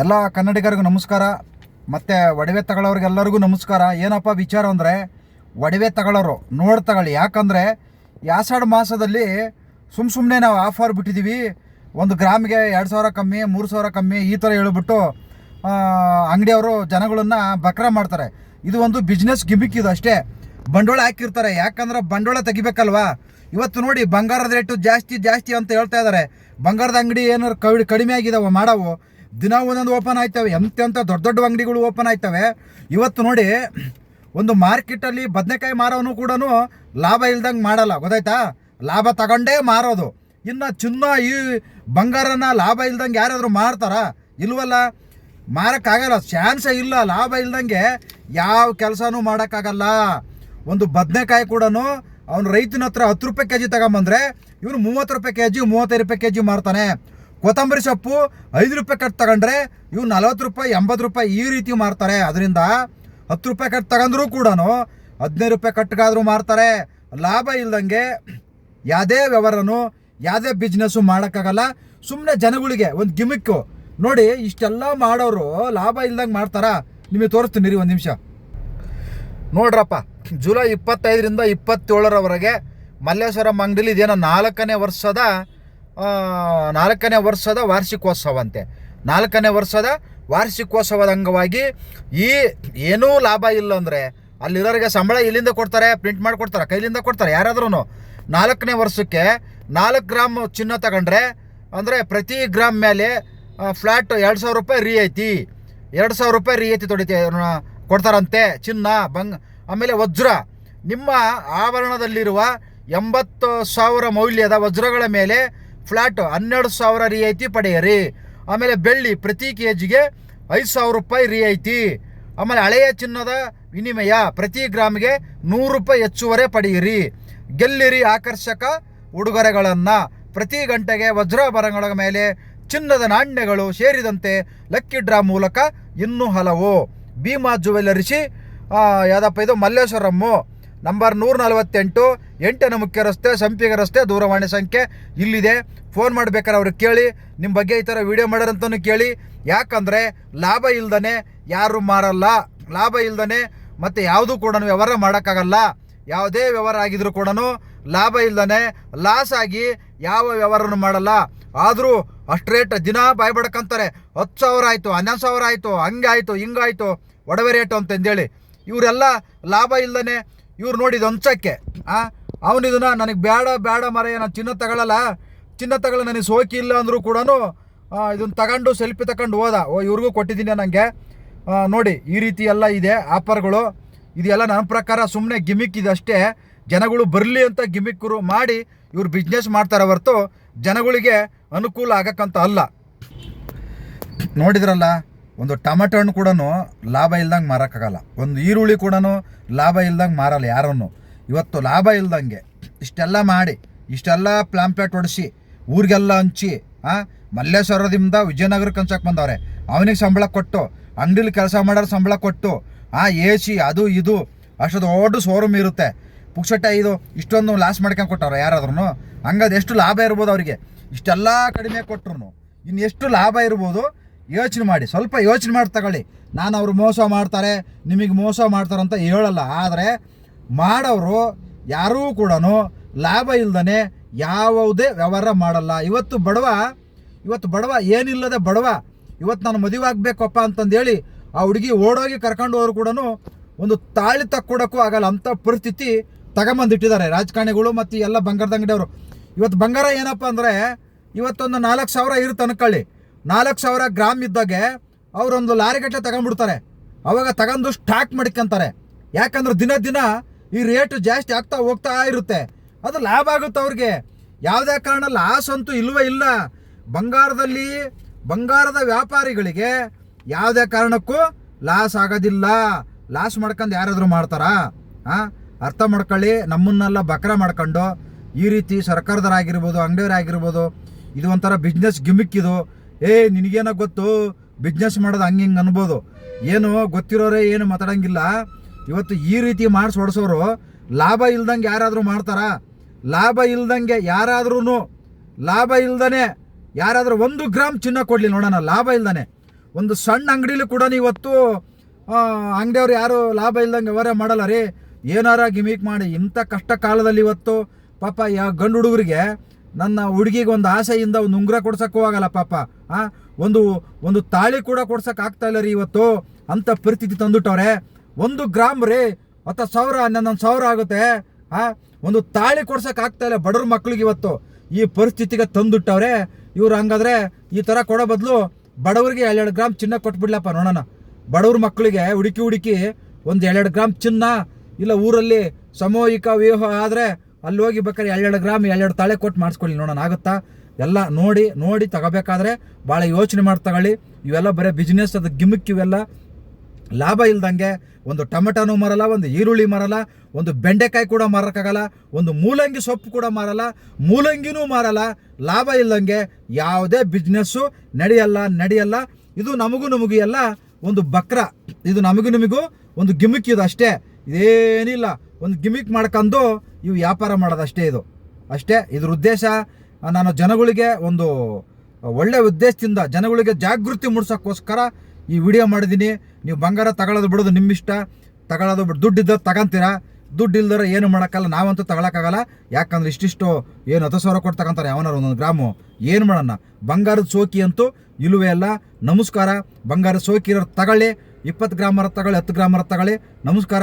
ಎಲ್ಲ ಕನ್ನಡಿಗರಿಗೂ ನಮಸ್ಕಾರ. ಮತ್ತು ಒಡವೆ ತಗೊಳ್ಳೋರಿಗೆಲ್ಲರಿಗೂ ನಮಸ್ಕಾರ. ಏನಪ್ಪ ವಿಚಾರ ಅಂದರೆ, ಒಡವೆ ತಗೊಳ್ಳೋರು ನೋಡಿ ತಗೊಳ್ಳಿ ಯಾಕಂದರೆ ಯಾಸಾಡ್ ಮಾಸದಲ್ಲಿ ಸುಮ್ಮ ಸುಮ್ಮನೆ ನಾವು ಆಫರ್ ಬಿಟ್ಟಿದ್ದೀವಿ ಒಂದು ಗ್ರಾಮಿಗೆ ಎರಡು ಸಾವಿರ ಕಮ್ಮಿ, ಮೂರು ಸಾವಿರ ಕಮ್ಮಿ, ಈ ಥರ ಹೇಳಿಬಿಟ್ಟು ಅಂಗಡಿಯವರು ಜನಗಳನ್ನ ಬಕ್ರ ಮಾಡ್ತಾರೆ. ಇದು ಒಂದು ಬಿಸ್ನೆಸ್ ಗಿಮಿಕ್ ಇದು ಅಷ್ಟೇ. ಬಂಡವಾಳ ಹಾಕಿರ್ತಾರೆ. ಯಾಕಂದ್ರೆ ಬಂಡವಾಳ ತೆಗಿಬೇಕಲ್ವಾ? ಇವತ್ತು ನೋಡಿ ಬಂಗಾರದ ರೇಟು ಜಾಸ್ತಿ ಜಾಸ್ತಿ ಅಂತ ಹೇಳ್ತಾ ಇದ್ದಾರೆ ಬಂಗಾರದ ಅಂಗಡಿ ಏನಾರು ಕಡಿ ಕಡಿಮೆ ಆಗಿದಾವೆ, ಮಾಡವು. ದಿನ ಒಂದೊಂದು ಓಪನ್ ಆಯ್ತವೆ. ಎಂತೆಂಥ ದೊಡ್ಡ ದೊಡ್ಡ ಅಂಗಡಿಗಳು ಓಪನ್ ಆಯ್ತವೆ. ಇವತ್ತು ನೋಡಿ, ಒಂದು ಮಾರ್ಕೆಟಲ್ಲಿ ಬದನೆಕಾಯಿ ಮಾರೋನು ಕೂಡ ಲಾಭ ಇಲ್ದಂಗೆ ಮಾಡಲ್ಲ. ಗೊತ್ತಾಯ್ತಾ? ಲಾಭ ತಗೊಂಡೇ ಮಾರೋದು. ಇನ್ನು ಚಿನ್ನ, ಈ ಬಂಗಾರನ ಲಾಭ ಇಲ್ದಂಗೆ ಯಾರಾದರೂ ಮಾರ್ತಾರಾ? ಇಲ್ವಲ್ಲ? ಮಾರೋಕ್ಕಾಗಲ್ಲ. ಚಾನ್ಸೇ ಇಲ್ಲ. ಲಾಭ ಇಲ್ದಂಗೆ ಯಾವ ಕೆಲಸನೂ ಮಾಡೋಕ್ಕಾಗಲ್ಲ. ಒಂದು ಬದನೆಕಾಯಿ ಕೂಡ ಅವ್ನು ರೈತನ ಹತ್ರ ಹತ್ತು ರೂಪಾಯಿ ಕೆ ಜಿ ತಗೊಂಬಂದ್ರೆ ಇವನು ಮೂವತ್ತು ರೂಪಾಯಿ ಕೆ ಜಿ ಮೂವತ್ತೈದು ರೂಪಾಯಿ ಕೆ ಜಿ ಮಾರ್ತಾನೆ. ಕೊತ್ತಂಬರಿ ಸೊಪ್ಪು ಐದು ರೂಪಾಯಿ ಕಟ್ ತಗೊಂಡ್ರೆ ಇವು ನಲವತ್ತು ರೂಪಾಯಿ, ಎಂಬತ್ತು ರೂಪಾಯಿ ಈ ರೀತಿ ಮಾರ್ತಾರೆ. ಅದರಿಂದ ಹತ್ತು ರೂಪಾಯಿ ಕಟ್ ತಗೊಂಡ್ರೂ ಕೂಡ ಹದಿನೈದು ರೂಪಾಯಿ ಕಟ್ಗಾದ್ರೂ ಮಾರ್ತಾರೆ. ಲಾಭ ಇಲ್ದಂಗೆ ಯಾವುದೇ ವ್ಯವಹಾರನು, ಯಾವುದೇ ಬಿಸ್ನೆಸ್ಸು ಮಾಡೋಕ್ಕಾಗಲ್ಲ. ಸುಮ್ಮನೆ ಜನಗಳಿಗೆ ಒಂದು ಗಿಮಿಕ್ಕು ನೋಡಿ, ಇಷ್ಟೆಲ್ಲ ಮಾಡೋರು ಲಾಭ ಇಲ್ದಂಗೆ ಮಾಡ್ತಾರಾ? ನಿಮಗೆ ತೋರಿಸ್ತೀನಿ ರೀ ಒಂದು ನಿಮಿಷ. ನೋಡ್ರಪ್ಪ, ಜುಲೈ ಇಪ್ಪತ್ತೈದರಿಂದ ಇಪ್ಪತ್ತೇಳರವರೆಗೆ ಮಲ್ಲೇಶ್ವರಂ ಅಂಗಡಿಲಿ ಇದೇನೋ ನಾಲ್ಕನೇ ವರ್ಷದ ನಾಲ್ಕನೇ ವರ್ಷದ ವಾರ್ಷಿಕೋತ್ಸವ ಅಂತೆ ನಾಲ್ಕನೇ ವರ್ಷದ ವಾರ್ಷಿಕೋತ್ಸವದ ಅಂಗವಾಗಿ ಈ ಏನೂ ಲಾಭ ಇಲ್ಲ ಅಂದರೆ ಅಲ್ಲಿರೋರಿಗೆ ಸಂಬಳ ಇಲ್ಲಿಂದ ಕೊಡ್ತಾರೆ ಪ್ರಿಂಟ್ ಮಾಡಿ ಕೊಡ್ತಾರೆ ಕೈಲಿಂದ ಕೊಡ್ತಾರೆ ಯಾರಾದ್ರೂ ನಾಲ್ಕನೇ ವರ್ಷಕ್ಕೆ ನಾಲ್ಕು ಗ್ರಾಮ್ ಚಿನ್ನ ತಗೊಂಡ್ರೆ ಅಂದರೆ ಪ್ರತಿ ಗ್ರಾಮ್ ಮೇಲೆ ಫ್ಲ್ಯಾಟ್ ಎರಡು ಸಾವಿರ ರೂಪಾಯಿ ರಿಯಾಯಿತಿ. ಎರಡು ಸಾವಿರ ರೂಪಾಯಿ ರಿಯಾಯಿತಿ ತೊಡಿತೆ ಕೊಡ್ತಾರಂತೆ, ಚಿನ್ನ, ಬಂಗ್, ಆಮೇಲೆ ವಜ್ರ. ನಿಮ್ಮ ಆಭರಣದಲ್ಲಿರುವ ಎಂಬತ್ತು ಸಾವಿರ ಮೌಲ್ಯದ ವಜ್ರಗಳ ಮೇಲೆ ಫ್ಲ್ಯಾಟ್ ಹನ್ನೆರಡು ಸಾವಿರ ರಿಯಾಯಿತಿ ಪಡೆಯಿರಿ. ಆಮೇಲೆ ಬೆಳ್ಳಿ ಪ್ರತಿ ಕೆ ಜಿಗೆ ಐದು ಸಾವಿರ ರೂಪಾಯಿ ರಿಯಾಯಿತಿ. ಆಮೇಲೆ ಹಳೆಯ ಚಿನ್ನದ ವಿನಿಮಯ ಪ್ರತಿ ಗ್ರಾಮ್ಗೆ ನೂರು ರೂಪಾಯಿ ಹೆಚ್ಚುವರೆ ಪಡೆಯಿರಿ. ಗೆಲ್ಲಿರಿ ಆಕರ್ಷಕ ಉಡುಗೊರೆಗಳನ್ನು. ಪ್ರತಿ ಗಂಟೆಗೆ ವಜ್ರಾಭರಣಗಳ ಮೇಲೆ ಚಿನ್ನದ ನಾಣ್ಯಗಳು ಸೇರಿದಂತೆ ಲಕ್ಕಿ ಡ್ರಾ ಮೂಲಕ ಇನ್ನೂ ಹಲವು. ಭೀಮಾ ಜುವೆಲ್ಲರಿಸಿ ಯಾವುದಪ್ಪ ಇದು ಮಲ್ಲೇಶ್ವರಮ್ಮು. ನಂಬರ್ ನೂರ ನಲವತ್ತೆಂಟು, ಎಂಟನೇ ಮುಖ್ಯ ರಸ್ತೆ ಸಂಪಿಗೆ ರಸ್ತೆ, ದೂರವಾಣಿ ಸಂಖ್ಯೆ ಇಲ್ಲಿದೆ. ಫೋನ್ ಮಾಡ್ಬೇಕಾದ್ರೆ ಅವ್ರಿಗೆ ಕೇಳಿ ನಿಮ್ಮ ಬಗ್ಗೆ ಈ ಥರ ವಿಡಿಯೋ ಮಾಡೋರಂತನೂ ಕೇಳಿ. ಯಾಕಂದರೆ ಲಾಭ ಇಲ್ದನೆ ಯಾರು ಮಾರಲ್ಲ. ಲಾಭ ಇಲ್ದನೆ ಮತ್ತು ಯಾವುದೂ ಕೂಡ ವ್ಯವಹಾರ ಮಾಡೋಕ್ಕಾಗಲ್ಲ. ಯಾವುದೇ ವ್ಯವಹಾರ ಆಗಿದ್ರು ಕೂಡ ಲಾಭ ಇಲ್ದನೆ ಲಾಸ್ ಆಗಿ ಯಾವ ವ್ಯವಹಾರನೂ ಮಾಡಲ್ಲ. ಆದರೂ ಅಷ್ಟು ರೇಟ್ ದಿನ ಬಾಯ್ ಬಡ್ಕಂತಾರೆ. ಹತ್ತು ಸಾವಿರ ಆಯಿತು, ಹನ್ನೊಂದು ಸಾವಿರ ಆಯಿತು ಹಂಗಾಯಿತು ಹಿಂಗಾಯಿತು ಒಡವೆ ರೇಟು ಅಂತಂದೇಳಿ. ಇವರೆಲ್ಲ ಲಾಭ ಇಲ್ದನೆ ಇವ್ರು ನೋಡಿದ ಹಂಚಕ್ಕೆ ಆ? ಅವನಿದನ್ನ ನನಗೆ ಬೇಡ ಬೇಡ ಮರ ನಾನು ಚಿನ್ನ ತಗೊಳ್ಳಲ್ಲ ಚಿನ್ನ ತಗೊಳ್ಳ ನನಗೆ ಸೋಕಿ ಇಲ್ಲ ಅಂದರೂ ಕೂಡ ಇದನ್ನು ತಗೊಂಡು ಸೆಲ್ಫಿ ತಗೊಂಡು ಹೋದ. ಓ, ಇವ್ರಿಗೂ ಕೊಟ್ಟಿದ್ದೀನಿ ನನಗೆ ನೋಡಿ, ಈ ರೀತಿ ಎಲ್ಲ ಇದೆ ಆಫರ್ಗಳು. ಇದೆಲ್ಲ ನನ್ನ ಪ್ರಕಾರ ಸುಮ್ಮನೆ ಗಿಮಿಕ್ ಇದೆ ಅಷ್ಟೇ ಜನಗಳು ಬರಲಿ ಅಂತ ಗಿಮಿಕ್ರು ಮಾಡಿ ಇವ್ರು ಬಿಸ್ನೆಸ್ ಮಾಡ್ತಾರೆ ಹೊರತು ಜನಗಳಿಗೆ ಅನುಕೂಲ ಆಗಕ್ಕಂತ ಅಲ್ಲ. ನೋಡಿದ್ರಲ್ಲ? ಒಂದು ಟೊಮೆಟೊ ಹಣ್ಣು ಕೂಡ ಲಾಭ ಇಲ್ದಂಗೆ ಮಾರೋಕ್ಕಾಗಲ್ಲ. ಒಂದು ಈರುಳ್ಳಿ ಕೂಡ ಲಾಭ ಇಲ್ದಂಗೆ ಮಾರಲ್ಲ ಯಾರನ್ನು. ಇವತ್ತು ಲಾಭ ಇಲ್ದಂಗೆ ಇಷ್ಟೆಲ್ಲ ಮಾಡಿ, ಇಷ್ಟೆಲ್ಲ ಪ್ಲಾಂಪ್ಲೆಟ್ ಹೊಡಿಸಿ ಊರಿಗೆಲ್ಲ ಹಂಚಿ, ಆ, ಮಲ್ಲೇಶ್ವರದಿಂದ ವಿಜಯನಗರಕ್ಕೆ ಹಂಚಕ್ಕೆ ಬಂದವ್ರೆ. ಅವನಿಗೆ ಸಂಬಳ ಕೊಟ್ಟು, ಅಂಗಡಿಲಿ ಕೆಲಸ ಮಾಡೋರು ಸಂಬಳ ಕೊಟ್ಟು, ಆ ಎ ಸಿ ಅದು, ಇದು, ಅಷ್ಟು ದೊಡ್ಡ ಶೋರೂಮ್ ಇರುತ್ತೆ. ಪುಕ್ಸಟ್ಟೆ ಇದು ಇಷ್ಟೊಂದು ಲಾಸ್ ಮಾಡ್ಕೊಂಡು ಕೊಟ್ಟವ್ರೆ ಯಾರಾದ್ರೂ ಹಂಗದು ಎಷ್ಟು ಲಾಭ ಇರ್ಬೋದು ಅವರಿಗೆ. ಇಷ್ಟೆಲ್ಲ ಕಡಿಮೆ ಕೊಟ್ಟರು ಇನ್ನು ಎಷ್ಟು ಲಾಭ ಇರ್ಬೋದು ಯೋಚನೆ ಮಾಡಿ, ಸ್ವಲ್ಪ ಯೋಚನೆ ಮಾಡಿ ತಗೊಳ್ಳಿ. ನಾನು ಅವರು ಮೋಸ ಮಾಡ್ತಾರೆ, ನಿಮಗೆ ಮೋಸ ಮಾಡ್ತಾರೆ ಅಂತ ಹೇಳಲ್ಲ. ಆದರೆ ಮಾಡೋರು ಯಾರೂ ಕೂಡ ಲಾಭ ಇಲ್ಲದೇ ಯಾವುದೇ ವ್ಯವಹಾರ ಮಾಡಲ್ಲ. ಇವತ್ತು ಬಡವ ಇವತ್ತು ಬಡವ ಏನಿಲ್ಲದೆ ಬಡವ, ಇವತ್ತು ನಾನು ಮದುವೆ ಆಗಬೇಕಪ್ಪ ಅಂತಂದೇಳಿ ಆ ಹುಡುಗಿ ಓಡೋಗಿ ಕರ್ಕೊಂಡು ಹೋದ್ರು ಕೂಡ ಒಂದು ತಾಳಿ ತಕ್ಕೊಡೋಕ್ಕೂ ಆಗಲ್ಲ ಅಂಥ ಪರಿಸ್ಥಿತಿ ತಗೊಂಬಂದಿಟ್ಟಿದ್ದಾರೆ ರಾಜಕಾರಣಿಗಳು ಮತ್ತು ಎಲ್ಲ ಬಂಗಾರದ ಅಂಗಡಿಯವರು. ಇವತ್ತು ಬಂಗಾರ ಏನಪ್ಪ ಅಂದರೆ ಇವತ್ತೊಂದು ನಾಲ್ಕು ಸಾವಿರ ಇರುತ್ತೆ ಅನ್ಕೊಳ್ಳಿ ನಾಲ್ಕು ಸಾವಿರ ಗ್ರಾಮ್ ಇದ್ದಾಗೆ ಅವರೊಂದು ಲಾರಿಗಟ್ಟಲೆ ತಗೊಂಡ್ಬಿಡ್ತಾರೆ. ಅವಾಗ ತಗೊಂಡು ಸ್ಟಾಕ್ ಮಾಡ್ಕೊಂತಾರೆ ಯಾಕಂದ್ರೆ ದಿನ ದಿನ ಈ ರೇಟ್ ಜಾಸ್ತಿ ಆಗ್ತಾ ಹೋಗ್ತಾ ಇರುತ್ತೆ. ಅದು ಲಾಭ ಆಗುತ್ತೆ ಅವ್ರಿಗೆ. ಯಾವುದೇ ಕಾರಣ ಲಾಸ್ ಅಂತೂ ಇಲ್ವೇ ಇಲ್ಲ. ಬಂಗಾರದಲ್ಲಿ, ಬಂಗಾರದ ವ್ಯಾಪಾರಿಗಳಿಗೆ ಯಾವುದೇ ಕಾರಣಕ್ಕೂ ಲಾಸ್ ಆಗೋದಿಲ್ಲ. ಲಾಸ್ ಮಾಡ್ಕೊಂಡು ಯಾರಾದರೂ ಮಾಡ್ತಾರಾ? ಹಾಂ ಅರ್ಥ ಮಾಡ್ಕೊಳ್ಳಿ. ನಮ್ಮನ್ನೆಲ್ಲ ಬಕ್ರ ಮಾಡ್ಕೊಂಡು ಈ ರೀತಿ ಸರ್ಕಾರದವರಾಗಿರ್ಬೋದು, ಅಂಗಡಿಯವರಾಗಿರ್ಬೋದು, ಇದು ಒಂಥರ ಬಿಸ್ನೆಸ್ ಗಿಮಿಕ್ ಇದು. ಏ, ನಿನಗೇನೋ ಗೊತ್ತು? ಬಿಸ್ನೆಸ್ ಮಾಡೋದು ಹಂಗೆ ಹಿಂಗೆ ಅನ್ಬೋದು. ಏನು, ಗೊತ್ತಿರೋರೇ ಏನು ಮಾತಾಡಂಗಿಲ್ಲ. ಇವತ್ತು ಈ ರೀತಿ ಮಾಡಿಸಿ ಹೊಡ್ಸೋರು ಲಾಭ ಇಲ್ದಂಗೆ ಯಾರಾದರೂ ಮಾಡ್ತಾರಾ? ಲಾಭ ಇಲ್ದಂಗೆ ಯಾರಾದ್ರೂ ಲಾಭ ಇಲ್ದನೆ ಯಾರಾದರೂ ಒಂದು ಗ್ರಾಮ್ ಚಿನ್ನ ಕೊಡಲಿ ನೋಡೋಣ, ಲಾಭ ಇಲ್ದಾನೆ. ಒಂದು ಸಣ್ಣ ಅಂಗಡಿಲಿ ಕೂಡ ಇವತ್ತು ಅಂಗಡಿಯವ್ರು ಯಾರು ಲಾಭ ಇಲ್ದಂಗೆ ವ್ಯವಹಾರ ಮಾಡಲ್ಲ ರೀ. ಏನಾರ ಗಿಮಿಕ್ ಮಾಡಿ, ಇಂಥ ಕಷ್ಟ ಕಾಲದಲ್ಲಿ ಇವತ್ತು ಪಾಪ ಯಾ ಗಂಡು ಹುಡುಗರಿಗೆ ನನ್ನ ಹುಡುಗಿಗೆ ಒಂದು ಆಸೆಯಿಂದ ಒಂದು ಉಂಗುರ ಕೊಡ್ಸಕ್ಕೂ ಆಗಲ್ಲ ಪಾಪ. ಆ, ಒಂದು ಒಂದು ತಾಳಿ ಕೂಡ ಕೊಡ್ಸಕ್ ಆಗ್ತಾ ಇಲ್ಲ ರೀ ಇವತ್ತು. ಅಂತ ಪರಿಸ್ಥಿತಿ ತಂದುಬಿಟ್ಟವ್ರೆ. ಒಂದು ಗ್ರಾಮ್ ರೀ, ಹತ್ತು ಸಾವಿರ, ಹನ್ನೊಂದು ಸಾವಿರ ಆಗುತ್ತೆ. ಆ, ಒಂದು ತಾಳಿ ಕೊಡ್ಸಕ್ ಆಗ್ತಾ ಇಲ್ಲ ಬಡವ್ರ ಮಕ್ಳಿಗೆ ಇವತ್ತು. ಈ ಪರಿಸ್ಥಿತಿಗೆ ತಂದುಬಿಟ್ಟವ್ರೆ. ಇವ್ರು ಹಂಗಾದ್ರೆ ಈ ಥರ ಕೊಡೋ ಬದಲು ಬಡವರಿಗೆ ಎರಡೆರಡು ಗ್ರಾಮ್ ಚಿನ್ನ ಕೊಟ್ಬಿಡ್ಲಪ್ಪ ನೋಡೋಣ. ಬಡವ್ರ ಮಕ್ಕಳಿಗೆ ಹುಡುಕಿ ಹುಡುಕಿ ಒಂದು ಎರಡೆರಡು ಗ್ರಾಮ್ ಚಿನ್ನ. ಇಲ್ಲ ಊರಲ್ಲಿ ಸಾಮೂಹಿಕ ವಿವಾಹ ಆದರೆ ಅಲ್ಲಿ ಹೋಗಿ ಬೇಕಾದ್ರೆ ಎರಡೆರಡು ಗ್ರಾಮ್ ಎರಡೆರಡು ತಾಳೆ ಕೊಟ್ಟು ಮಾಡಿಸ್ಕೊಳ್ಳಿ ನೋಡೋಣ, ಆಗುತ್ತಾ? ಎಲ್ಲ ನೋಡಿ ನೋಡಿ ತಗೋಬೇಕಾದ್ರೆ ಭಾಳ ಯೋಚನೆ ಮಾಡಿ ತಗೊಳ್ಳಿ. ಇವೆಲ್ಲ ಬರೀ ಬಿಸ್ನೆಸ್ ಅದು ಗಿಮಿಕ್ ಇವೆಲ್ಲ. ಲಾಭ ಇಲ್ದಂಗೆ ಒಂದು ಟೊಮೆಟೊನೂ ಮಾರಲ್ಲ, ಒಂದು ಈರುಳ್ಳಿ ಮಾರಲ್ಲ, ಒಂದು ಬೆಂಡೆಕಾಯಿ ಕೂಡ ಮಾರೋಕ್ಕಾಗಲ್ಲ, ಒಂದು ಮೂಲಂಗಿ ಸೊಪ್ಪು ಕೂಡ ಮಾರಲ್ಲ, ಮೂಲಂಗಿನೂ ಮಾರಲ್ಲ. ಲಾಭ ಇಲ್ದಂಗೆ ಯಾವುದೇ ಬಿಸ್ನೆಸ್ಸು ನಡೆಯಲ್ಲ ನಡೆಯಲ್ಲ. ಇದು ನಮಗೂ ನಮಗೂ ಎಲ್ಲ ಒಂದು ಬಕ್ರ. ಇದು ನಮಗೂ ನಿಮಗೂ ಒಂದು ಗಿಮಿಕ್ ಇದು ಅಷ್ಟೇ. ಇದೇನಿಲ್ಲ. ಒಂದು ಗಿಮಿಕ್ ಮಾಡ್ಕೊಂಡು ಇವು ವ್ಯಾಪಾರ ಮಾಡೋದಷ್ಟೇ ಇದು. ಅಷ್ಟೇ, ಇದ್ರ ಉದ್ದೇಶ ನಾನು ಜನಗಳಿಗೆ ಒಂದು ಒಳ್ಳೆ ಉದ್ದೇಶದಿಂದ, ಜನಗಳಿಗೆ ಜಾಗೃತಿ ಮೂಡಿಸೋಕ್ಕೋಸ್ಕರ ಈ ವಿಡಿಯೋ ಮಾಡಿದ್ದೀನಿ. ನೀವು ಬಂಗಾರ ತಗೊಳ್ಳೋದು ಬಿಡೋದು ನಿಮ್ಮ ಇಷ್ಟ ತಗೊಳ್ಳೋದು ಬಿಟ್ಟು ದುಡ್ಡು ಇದ್ದರೆ ತಗೊಂತೀರಾ? ದುಡ್ಡು ಇಲ್ದರೆ ಏನು ಮಾಡೋಕ್ಕಲ್ಲ, ನಾವಂತೂ ತಗೊಳಕ್ಕಾಗಲ್ಲ. ಯಾಕಂದ್ರೆ ಇಷ್ಟಿಷ್ಟು ಏನು ಹತ್ತು ಸಾವಿರ ಕೊಟ್ಟು ಯಾವನಾರು ಒಂದೊಂದು ಗ್ರಾಮು. ಏನು ಮಾಡೋಣ? ಬಂಗಾರದ ಸೋಕಿ ಅಂತೂ ಇಲ್ಲವೇ ಅಲ್ಲ. ನಮಸ್ಕಾರ. ಬಂಗಾರದ ಸೋಕಿ ಇರೋರು ತಗೊಳ್ಳಿ. ಇಪ್ಪತ್ತು ಗ್ರಾಮರ ತಗೊಳ್ಳಿ, ಹತ್ತು ಗ್ರಾಮರ ತಗೊಳ್ಳಿ. ನಮಸ್ಕಾರ.